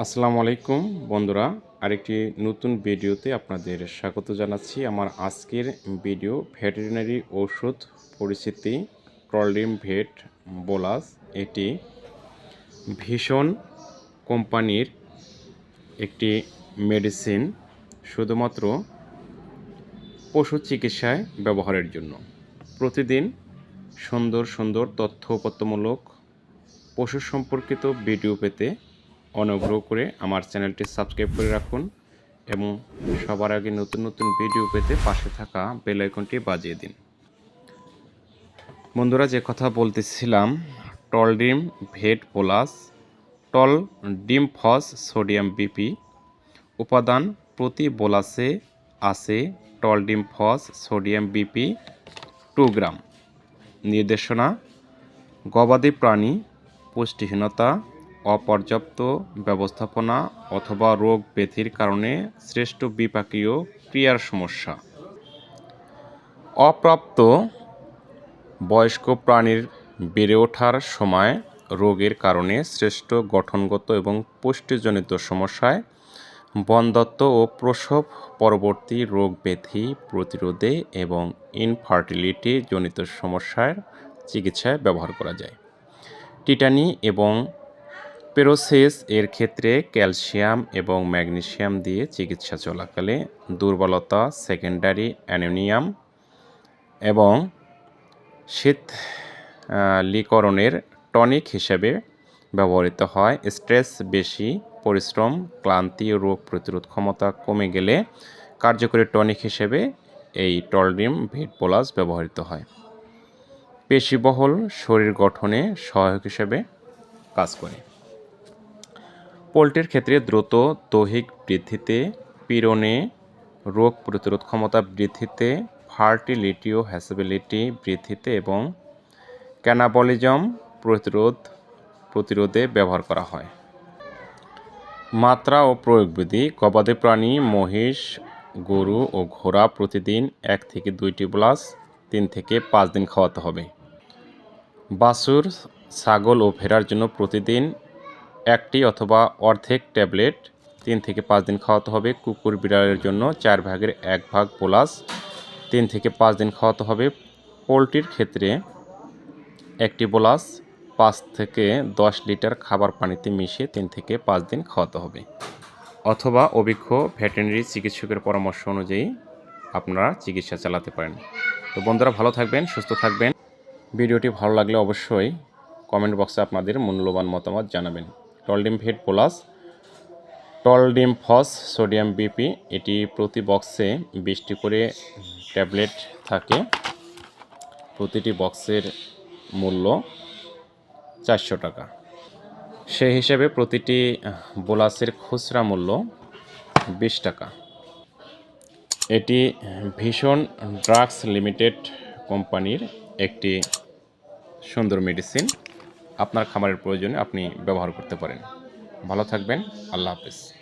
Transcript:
আসসালামু আলাইকুম, বন্ধুরা। আরেকটি নতুন ভিডিওতে আপনাদের স্বাগত জানাচ্ছি। আমার আজকের ভিডিও ভেটেরিনারি ঔষধ পরিচিতি ট্রলিম ভেট বোলাস। এটি ভীষণ কোম্পানির একটি মেডিসিন, শুধুমাত্র পশু চিকিৎসায় ব্যবহারের জন্য। প্রতিদিন সুন্দর সুন্দর তথ্য উপত্যমূলক পশু সম্পর্কিত ভিডিও পেতে অনুগ্রহ করে আমার চ্যানেলটি সাবস্ক্রাইব করে রাখুন এবং সবার আগে নতুন নতুন ভিডিও পেতে পাশে থাকা বেল আইকনটি বাজিয়ে দিন। বন্ধুরা, যে কথা বলতেছিলাম, টল ডিম, ভেট পোলাস টল ডিম ফস, সোডিয়াম বিপি উপাদান প্রতি বোলাসে আছে টল ডিম ফস, সোডিয়াম বিপি টু গ্রাম। নির্দেশনা, গবাদি প্রাণী, পুষ্টিহীনতা অপর্যাপ্ত ব্যবস্থাপনা অথবা রোগ ব্যাধির কারণে শ্রেষ্ঠ বিপাকীয় ক্রিয়ার সমস্যা। অপ্রাপ্ত বয়স্ক প্রাণীর বেড়ে ওঠার সময় রোগের কারণে শ্রেষ্ঠ গঠনগত এবং পুষ্টিজনিত সমস্যায় বন্ধ্যত্ব ও প্রসব পরবর্তী রোগ ব্যাধি প্রতিরোধে এবং ইনফার্টিলিটি জনিত সমস্যার চিকিৎসায় ব্যবহার করা যায়। টিটানি এবং পেরোসেস এর ক্ষেত্রে ক্যালসিয়াম এবং ম্যাগনেসিয়াম দিয়ে চিকিৎসা চলাকালে দুর্বলতা সেকেন্ডারি অ্যানোনিয়াম এবং শীত লিকরণের টনিক হিসেবে ব্যবহৃত হয়। স্ট্রেস বেশি, পরিশ্রম, ক্লান্তি ও রোগ প্রতিরোধ ক্ষমতা কমে গেলে কার্যকরী টনিক হিসেবে এই টলডিম ভেট পোলাস ব্যবহৃত হয়। পেশিবহল শরীর গঠনে সহায়ক হিসেবে কাজ করে। পোলট্রির ক্ষেত্রে দ্রুত দৈহিক বৃদ্ধিতে, পীড়নে, রোগ প্রতিরোধ ক্ষমতা বৃদ্ধিতে ফার্টিলিটি ও হ্যাসিবিলিটি বৃদ্ধিতে এবং ক্যানাবলিজম প্রতিরোধ, প্রতিরোধে ব্যবহার করা হয়। মাত্রা ও প্রয়োগবিধি গবাদি প্রাণী, মহিষ, গরু ও ঘোড়া প্রতিদিন এক থেকে দুইটি গ্লাস তিন থেকে পাঁচ দিন খাওয়াতে হবে। বাছুর, ছাগল ও ভেড়ার জন্য প্রতিদিন একটি অথবা অর্ধেক ট্যাবলেট তিন থেকে পাঁচ দিন খাওয়াতে হবে। কুকুর বিড়ালের জন্য চার ভাগের এক ভাগ পোলাস তিন থেকে পাঁচ দিন খাওয়াতে হবে। পোলট্রির ক্ষেত্রে একটি বোলাস পাঁচ থেকে দশ লিটার খাবার পানিতে মিশিয়ে তিন থেকে পাঁচ দিন খাওয়াতে হবে। অথবা অভিজ্ঞ ভেটেরিনারি চিকিৎসকের পরামর্শ অনুযায়ী আপনারা চিকিৎসা চালাতে পারেন। তো বন্ধুরা, ভালো থাকবেন, সুস্থ থাকবেন। ভিডিওটি ভালো লাগলে অবশ্যই কমেন্ট বক্সে আপনাদের মূল্যবান মতামত জানাবেন। টলডিম ভেট প্লাস টলডিম ফস সোডিয়াম বিপি, এটি প্রতি বক্সে বিশটি করে ট্যাবলেট থাকে। প্রতিটি বক্সের মূল্য চারশো টাকা। সেই হিসেবে প্রতিটি বোলাসের খুচরা মূল্য বিশ টাকা। এটি ভীষণ ড্রাগস লিমিটেড কোম্পানির একটি সুন্দর মেডিসিন। আপনার খামারের প্রয়োজনে আপনি ব্যবহার করতে পারেন। ভালো থাকবেন। আল্লাহ হাফেজ।